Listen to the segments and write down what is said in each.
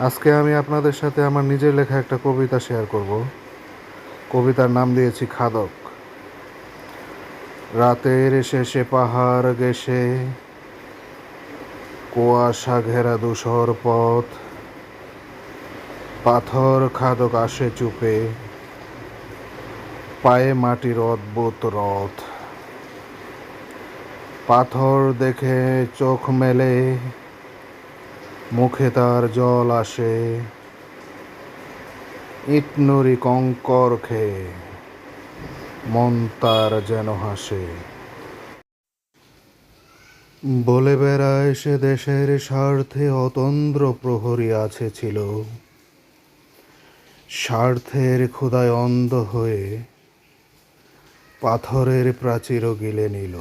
আজকে আমি আপনাদের সাথে আমার নিজের লেখা একটা কবিতা শেয়ার করব। কবিতার নাম দিয়েছি খাদক। রাতের শেষে পাহাড় গেছে কুয়াশা ঘেরা ধূসর পথ, পাথর খাদক আসে চুপে, পায়ে মাটির অদ্ভুত রথ। পাথর দেখে চোখ মেলে মুখে তার জল আসে ইটনুরি কঙ্কর খেয়ে, মন তার যেন হাসে। বলে বেড়ায় সে দেশের স্বার্থে অতন্দ্র প্রহরী আছে ছিল। স্বার্থের ক্ষুদায় অন্ধ হয়ে পাথরের প্রাচীর গিলে নিল।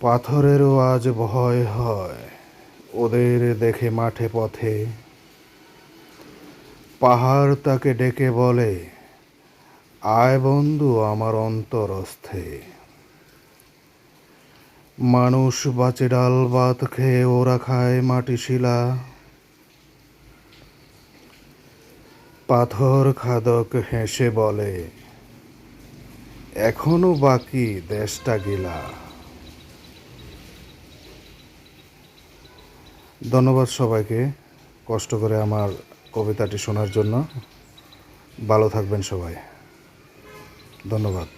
পাথরেরও আজ ভয় হয়, ওদের দেখে মাঠে পথে। পাহাড় তাকে ডেকে বলে, আয় বন্ধু আমার অন্তরস্থে। মানুষ বাঁচে ডাল ভাত খেয়ে ওরা খায় মাটি শিলা। পাথর খাদক হেসে বলে, এখনও বাকি দেশটা গিলা। ধন্যবাদ সবাইকে কষ্ট করে আমার কবিতাটি শোনার জন্য। ভালো থাকবেন সবাই। ধন্যবাদ।